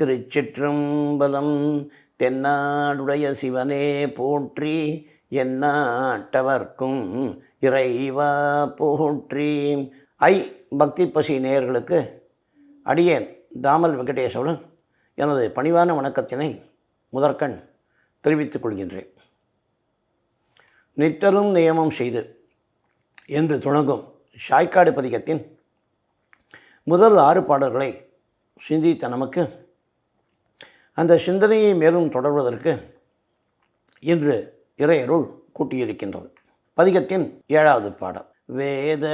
திருச்சிற்றம்பலம் தென்னாடுடைய சிவனே போற்றி எந்நாட்டவர்க்கும் இறைவா போற்றி. ஐ பக்தி பசி நேயர்களுக்கு அடியேன் தாமல் வெங்கடேசவுடன் எனது பணிவான வணக்கத்தினை முதற்கண் தெரிவித்துக் கொள்கின்றேன். நித்தரும் நியமம் செய்து என்று தொடங்கும் ஷாய்க்காடு பதிகத்தின் முதல் ஆறு பாடல்களை சிந்தித்த நமக்கு அந்த சிந்தனையை மேலும் தொடர்வதற்கு இன்று இறையருள் கூட்டியிருக்கின்றது. பதிகத்தின் ஏழாவது பாடல். வேத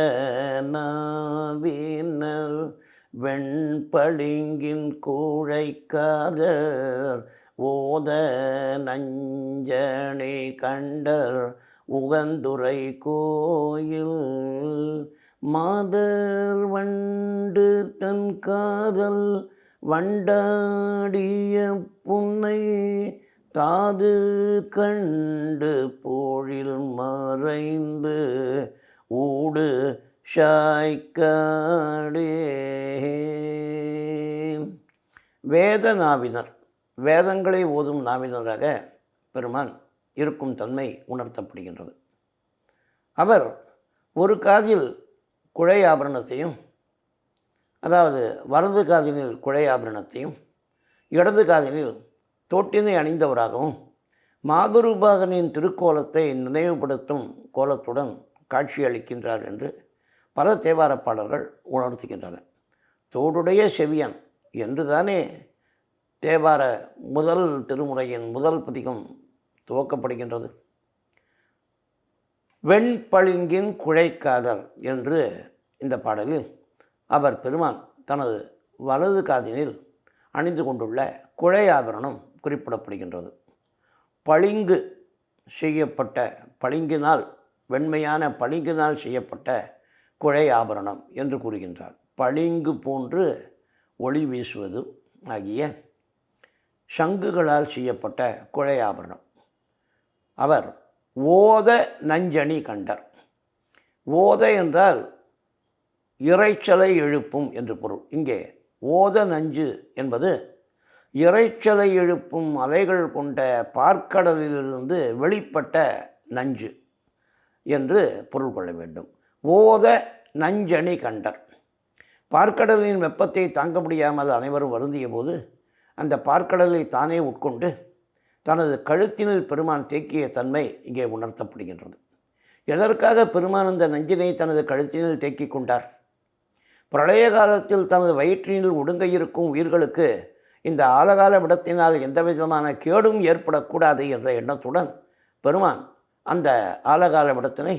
நாவினர் வெண்பளிங்கின் கூழைக்காதர் ஓத நஞ்சனை கண்டர் உகந்துரை கோயில் மாதர் வண்டு தன் காதல் வண்டாடிய புன்னை தாது கண்டு போழில் மறைந்து ஊடு ஷாய்க்காடே வேத நாவினர் வேதங்களை ஓதும் நாவினராக பெருமான் இருக்கும் தன்மை உணர்த்தப்படுகின்றது. அவர் ஒரு காதில் குழை ஆபரணத்தையும் அதாவது வலது காதினில் குழை ஆபரணத்தையும் இடது காதினில் தோட்டினை அணிந்தவராகவும் மாதுருபாகனின் திருக்கோலத்தை நினைவுபடுத்தும் கோலத்துடன் காட்சியளிக்கின்றார் என்று பல தேவார பாடல்கள் உணர்த்துகின்றனர் தோடுடைய செவியன் என்று தானே தேவார முதல் திருமுறையின் முதல் பதிகம் துவக்கப்படுகின்றது. வெண்பளிங்கின் குழைக்காதல் என்று இந்த பாடலில் அவர் பெருமான் தனது வலது காதினில் அணிந்து கொண்டுள்ள குழை ஆபரணம் குறிப்பிடப்படுகின்றது. பளிங்கு செய்யப்பட்ட பளிங்கினால் வெண்மையான பளிங்கினால் செய்யப்பட்ட குழை ஆபரணம் என்று கூறுகின்றார். பளிங்கு போன்று ஒளி வீசுவது ஆகிய சங்குகளால் செய்யப்பட்ட குழை ஆபரணம். அவர் ஓத நஞ்சணி கண்டர். ஓத என்றால் இறைச்சலை எழுப்பும் என்று பொருள். இங்கே ஓத நஞ்சு என்பது இறைச்சலை எழுப்பும் அலைகள் கொண்ட பார்க்கடலிலிருந்து வெளிப்பட்ட நஞ்சு என்று பொருள் கொள்ள வேண்டும். ஓத நஞ்சணி கண்டர். பார்க்கடலின் வெப்பத்தை தாங்க முடியாமல் அனைவரும் வருந்திய போது அந்த பார்க்கடலை தானே உட்கொண்டு தனது கழுத்தினில் பெருமான் தேக்கிய தன்மை இங்கே உணர்த்தப்படுகின்றது. எதற்காக பெருமான் அந்த நஞ்சினை தனது கழுத்தினில் தேக்கிக் கொண்டார்? பிரளய காலத்தில் தனது வயிற்றினில் ஒடுங்க இருக்கும் உயிர்களுக்கு இந்த ஆலகால விடத்தினால் எந்த விதமான கேடும் ஏற்படக்கூடாது என்ற எண்ணத்துடன் பெருமான் அந்த ஆலகால விடத்தினை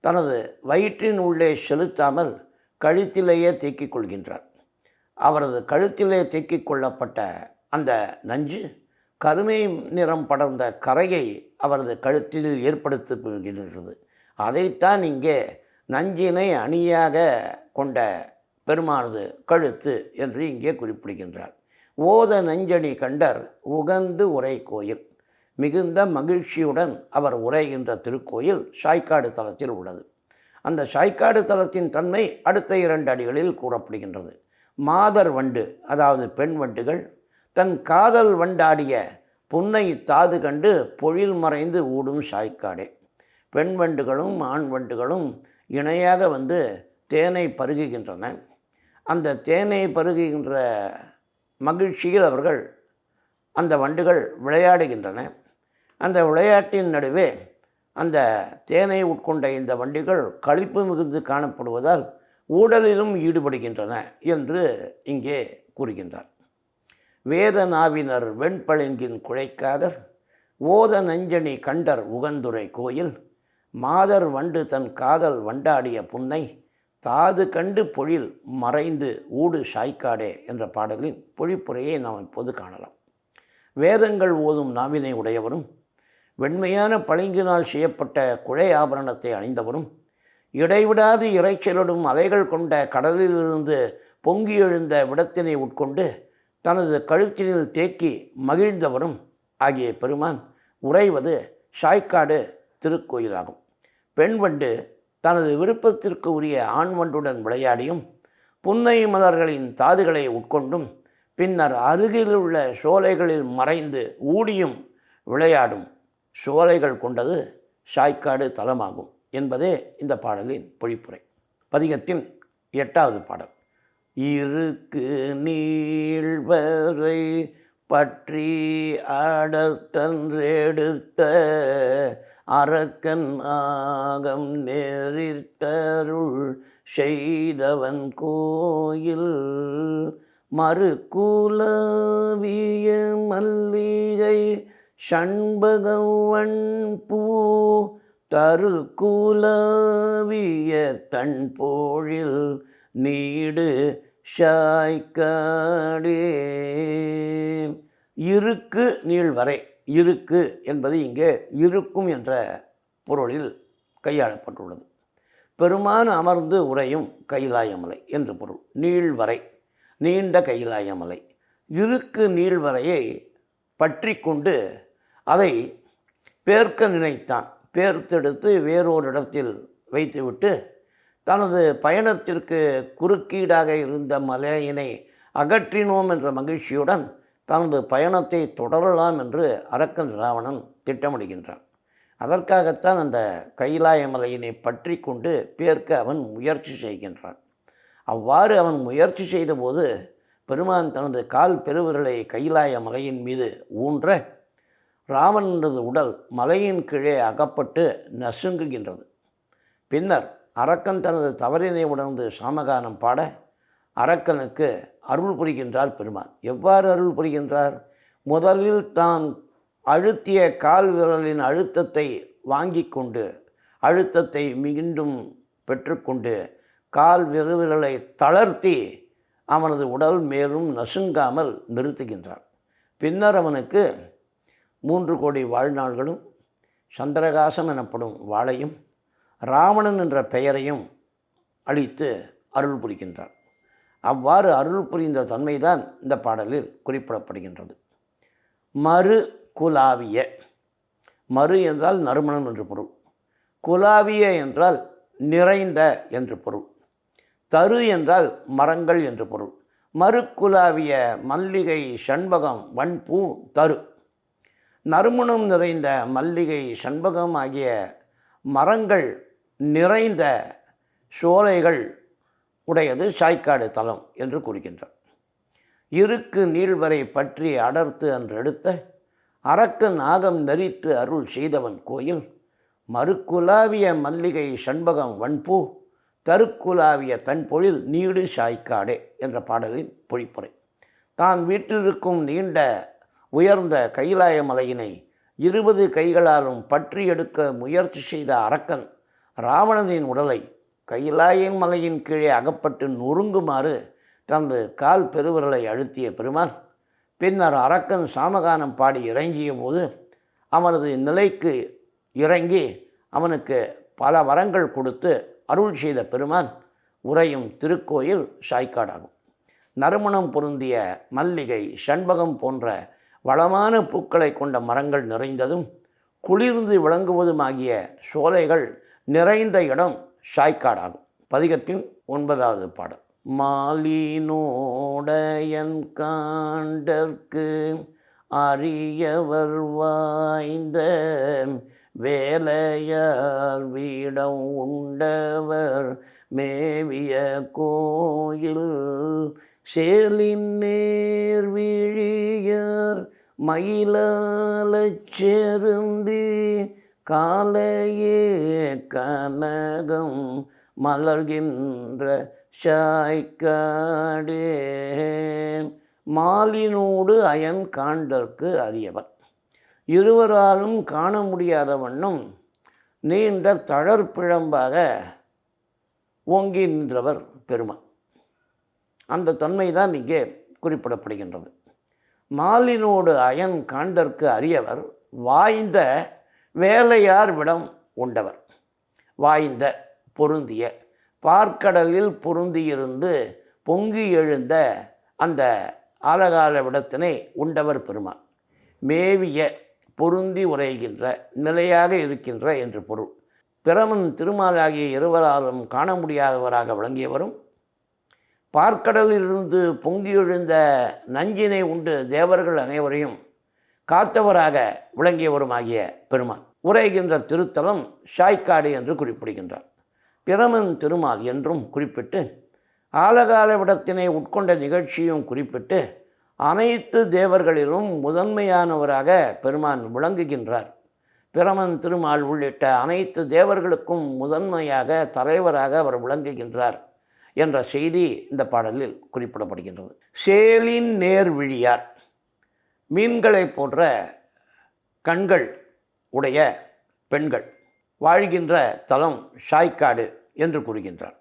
தனது வயிற்றின் உள்ளே செலுத்தாமல் கழுத்திலேயே தேக்கிக் கொள்கின்றார். அவரது கழுத்திலே தேக்கிக் கொள்ளப்பட்ட அந்த நஞ்சு கருமை நிறம் படர்ந்த கரையை அவரது கழுத்தில் ஏற்படுத்துகின்றது அதைத்தான் இங்கே நஞ்சினை அணியாக கொண்ட பெருமானது கழுத்து என்று இங்கே குறிப்பிடுகின்றார். ஓத நஞ்சணி கண்டர் உகந்து உரை கோயில். மிகுந்த மகிழ்ச்சியுடன் அவர் உரைகின்ற திருக்கோயில் சாய்க்காடு தலத்தில் உள்ளது. அந்த சாய்க்காடு தலத்தின் தன்மை அடுத்த இரண்டு அடிகளில் கூறப்படுகின்றது. மாதர் வண்டு அதாவது பெண் வண்டுகள் தன் காதல் வண்டாடிய புன்னை தாது கண்டு பொழில் மறைந்து ஊடும் சாய்க்காடே. பெண் வண்டுகளும் ஆண் வண்டுகளும் இணையாக வந்து தேனை பருகுகின்றன. அந்த தேனை பருகுகின்ற மகிழ்ச்சியில் அவர்கள் அந்த வண்டுகள் விளையாடுகின்றன. அந்த விளையாட்டின் நடுவே அந்த தேனை உட்கொண்ட இந்த வண்டிகள் கழிப்பு மிகுந்து காணப்படுவதால் ஊடலிலும் ஈடுபடுகின்றன என்று இங்கே கூறுகின்றார். வேத நாவினர் வெண்பளிங்கின் குழைக்காதர் ஓத நஞ்சனி கண்டர் உகந்துரை கோயில் மாதர் வண்டு தன் காதல் வண்டாடிய புன்னை தாது கண்டு பொழில் மறைந்து ஊடு சாய்க்காடே என்ற பாடலின் பொழிப்புரையை நாம் இப்போது காணலாம். வேதங்கள் ஓதும் நாவினை உடையவரும் வெண்மையான பளிங்கினால் செய்யப்பட்ட குழை ஆபரணத்தை அணிந்தவரும் இடைவிடாது இறைச்சலிடும் அலைகள் கொண்ட கடலிலிருந்து பொங்கி எழுந்த விடத்தினை உட்கொண்டு தனது கழுத்தினில் தேக்கி மகிழ்ந்தவரும் ஆகிய பெருமான் உறைவது ஷாய்க்காடு திருக்கோயிலாகும். பெண் வண்டு தனது விருப்பத்திற்கு உரிய ஆண் வண்டுடன் விளையாடியும் புன்னை மலர்களின் தாதுகளை உட்கொண்டும் பின்னர் அருகிலுள்ள சோலைகளில் மறைந்து ஊடியும் விளையாடும் சோலைகள் கொண்டது சாய்க்காடு தலமாகும் என்பதே இந்த பாடலின் பொழிப்புரை. பதிகத்தின் எட்டாவது பாடல். இருக்கு நீழ்வரை பற்றி அடத்தன்றெடுத்த அரக்கன் ஆகம் நெறித்தருள் செய்தவன் கோயில் மறுகுலவிய மல்லிகை சண்பகவன் பூ தருகுலவிய தன் போழில் நீடு ஷாய்காடே இருக்கு நீள்வரை. இருக்கு என்பது இங்கே இருக்கும் என்ற பொருளில் கையாளப்பட்டுள்ளது. பெருமான் அமர்ந்து உரையும் கைலாயமலை என்று பொருள். நீள்வரை நீண்ட கைலாயமலை. இருக்கு நீள்வரையை பற்றி கொண்டு அதை பேர்க்க நினைத்தான். பேர்த்தெடுத்து வேறொரு இடத்தில் வைத்துவிட்டு தனது பயணத்திற்கு குறுக்கீடாக இருந்த மலையினை அகற்றினோம் என்ற மகிழ்ச்சியுடன் தனது பயணத்தை தொடரலாம் என்று அரக்கன் ராவணன் திட்டமிடுகின்றான். அதற்காகத்தான் அந்த கைலாய மலையினை பற்றி கொண்டு பேர்க்க அவன் முயற்சி செய்கின்றான். அவ்வாறு அவன் முயற்சி செய்தபோது பெருமான் தனது கால் பெருவிரலை கைலாய மலையின் மீது ஊன்ற ராவணனது உடல் மலையின் கீழே அகப்பட்டு நசுங்குகின்றது. பின்னர் அரக்கன் தனது தவறினை உணர்ந்து சாமகானம் பாட அரக்கனுக்கு அருள் புரிகின்றார் பெருமான். எவ்வாறு அருள் புரிகின்றார்? முதலில் தான் அழுத்திய கால் விரலின் அழுத்தத்தை வாங்கி கொண்டு அழுத்தத்தை மீண்டும் பெற்றுக்கொண்டு கால் விரவிரலை தளர்த்தி அவனது உடல் மேலும் நசுங்காமல் நிறுத்துகின்றான். பின்னர் அவனுக்கு மூன்று கோடி வாழ்நாள்களும் சந்திரகாசம் எனப்படும் வாளையும் ராவணன் என்ற பெயரையும் அளித்து அருள் புரிகின்றான். அவ்வாறு அருள் புரிந்த தன்மைதான் இந்த பாடலில் குறிப்பிடப்படுகின்றது. மறு குலாவிய மறு என்றால் நறுமணம் என்று பொருள். குலாவிய என்றால் நிறைந்த என்று பொருள். தரு என்றால் மரங்கள் என்று பொருள். மறுக்குலாவிய மல்லிகை சண்பகம் வன்பூ தரு. நறுமணம் நிறைந்த மல்லிகை சண்பகம் ஆகிய மரங்கள் நிறைந்த சோலைகள் உடையது சாய்க்காடு தலம் என்று கூறுகின்றார் இருக்கு நீள்வரை பற்றி அடர்த்து அன்றெடுத்த அரக்கு நாகம் நெறித்து அருள் செய்தவன் கோயில் மறுக்குலாவிய மல்லிகை சண்பகம் வன்பூ தருக்குலாவிய தன் பொழில் நீடு சாய்க்காடே என்ற பாடலின் பொழிப்புரை. தான் வீட்டிற்கும் நீண்ட உயர்ந்த கைலாய மலையினை இருபது கைகளாலும் பற்றி எடுக்க முயற்சி செய்த அரக்கன் ராவணனின் உடலை கையிலாயின் மலையின் கீழே அகப்பட்டு நொறுங்குமாறு தனது கால் பெருவிரலை அழுத்திய பெருமான் பின்னர் அரக்கன் சாமகானம் பாடி இறங்கிய போது அவனது நிலைக்கு இறங்கி அவனுக்கு பல வரங்கள் கொடுத்து அருள் செய்த பெருமான் உறையும் திருக்கோயில் சாய்க்காடாகும். நறுமணம் பொருந்திய மல்லிகை சண்பகம் போன்ற வளமான பூக்களை கொண்ட மரங்கள் நிறைந்ததும் குளிர்ந்து விளங்குவதுமாகிய சோலைகள் நிறைந்த இடம் சாய்க்காடாகும் பதிகத்தின் ஒன்பதாவது பாடல். மாலினோடையன் காண்டற்கு அரியவர் வாய்ந்த வேலையார் வீடம் உண்டவர் மேவிய கோயில். சேலின் நேர் விழியர் மயிலாலச் செருந்தி காலையே கனகம் மலர்கின்ற சாய்க்காடே. மாலினோடு அயன் காண்டற்கு அறியவர் இருவராலும் காண முடியாத வண்ணம் நீண்ட தளர்பிழம்பாக ஓங்கி நின்றவர் பெருமான். அந்த தன்மை தான் இங்கே குறிப்பிடப்படுகின்றது. மாலினோடு அயன் காண்டற்கு அறியவர் வாய்ந்த வேலையார் விடம் உண்டவர். வாய்ந்த பொருந்திய பார்க்கடலில் பொருந்தியிருந்து பொங்கி எழுந்த அந்த ஆலகால விடத்தினை உண்டவர் பெருமான். மேவிய பொருந்தி உரைகின்ற நிலையாக இருக்கின்ற என்று பொருள். பிரமன் திருமாலாகிய இருவராலும் காண முடியாதவராக விளங்கியவரும் பார்க்கடலிலிருந்து பொங்கி எழுந்த நஞ்சினை உண்டு தேவர்கள் அனைவரையும் காத்தவராக விளங்கியவருமாகிய பெருமான். உரைகின்ற திருத்தலம் ஷாய்க்காடு என்று குறிப்பிடுகின்றார். பிரமன் திருமால் என்றும் குறிப்பிட்டு ஆலகால விடத்தினை உட்கொண்ட நிகழ்ச்சியும் குறிப்பிட்டு அனைத்து தேவர்களிலும் முதன்மையானவராக பெருமான் விளங்குகின்றார். பிரமன் திருமால் உள்ளிட்ட அனைத்து தேவர்களுக்கும் முதன்மையாக தலைவராக அவர் விளங்குகின்றார் என்ற செய்தி இந்த பாடலில் குறிப்பிடப்படுகின்றது. சேலின் நேர் மீன்களை மீன்களைப் போன்ற கண்கள் உடைய பெண்கள் வாழ்கின்ற தலம் ஷாய்க்காடு என்று கூறுகின்றார்.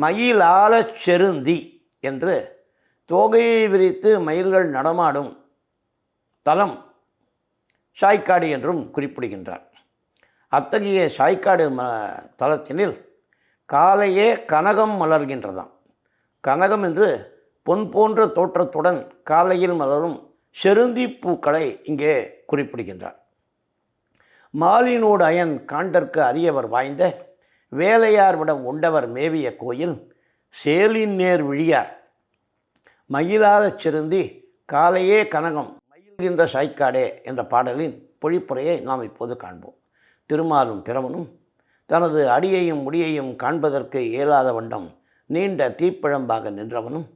மயிலால செருந்தி என்று தோகையை விரித்து மயில்கள் நடமாடும் தலம் ஷாய்க்காடு என்றும் குறிப்பிடுகின்றார். அத்தகைய ஷாய்க்காடு ம தலத்தினில் காலையே கனகம் மலர்கின்றதாம். கனகம் என்று பொன் போன்ற தோற்றத்துடன் காலையில் மலரும் செருந்தி பூக்களை இங்கே குறிப்பிடுகின்றார். மாலினோடு அயன் காண்டற்கு அரியவர் வாய்ந்த வேலையார்விடம் உண்டவர் மேவிய கோயில் சேலின் நேர் விழியார். மயிலாரச் சிறுந்தி காலையே கனகம் மயில்கின்ற சாய்க்காடே என்ற பாடலின் பொழிப்புரையை நாம் இப்போது காண்போம். திருமாலும் பிறவனும் தனது அடியையும் முடியையும் காண்பதற்கு இயலாத வண்ணம் நீண்ட தீப்பிழம்பாக நின்றவனும்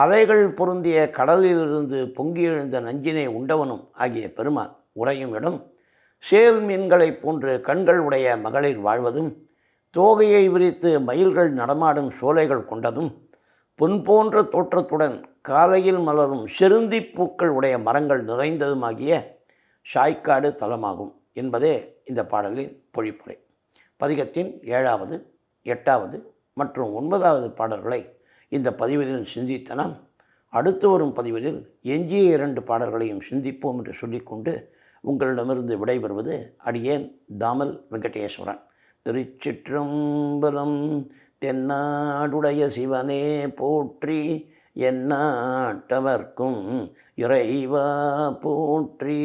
அலைகள் பொருந்திய கடலிலிருந்து பொங்கி எழுந்த நஞ்சினை உண்டவனும் ஆகிய பெருமான் உறையும் இடம். சேல் மீன்களைப் போன்று கண்கள் உடைய மகளிர் வாழ்வதும் தோகையை விரித்து மயில்கள் நடமாடும் சோலைகள் கொண்டதும் பொன் போன்ற தோற்றத்துடன் காலையில் மலரும் செருந்தி பூக்கள் உடைய மரங்கள் நிறைந்ததுமாகிய ஷாய்க்காடு தலமாகும் என்பதே இந்த பாடலின் பொழிப்புரை. பதிகத்தின் ஏழாவது எட்டாவது மற்றும் ஒன்பதாவது பாடல்களை இந்த பதிவிலும் சிந்தித்த நாம் அடுத்து வரும் பதிவிலில் எஞ்சிய இரண்டு பாடல்களையும் சிந்திப்போம் என்று சொல்லிக்கொண்டு உங்களிடமிருந்து விடைபெறுவது அடியேன் தாமல் வெங்கடேஸ்வரன். திருச்சிற்றம்பலம் தென்னாடுடைய சிவனே போற்றி என்னாட்டவர்க்கும் இறைவா போற்றி.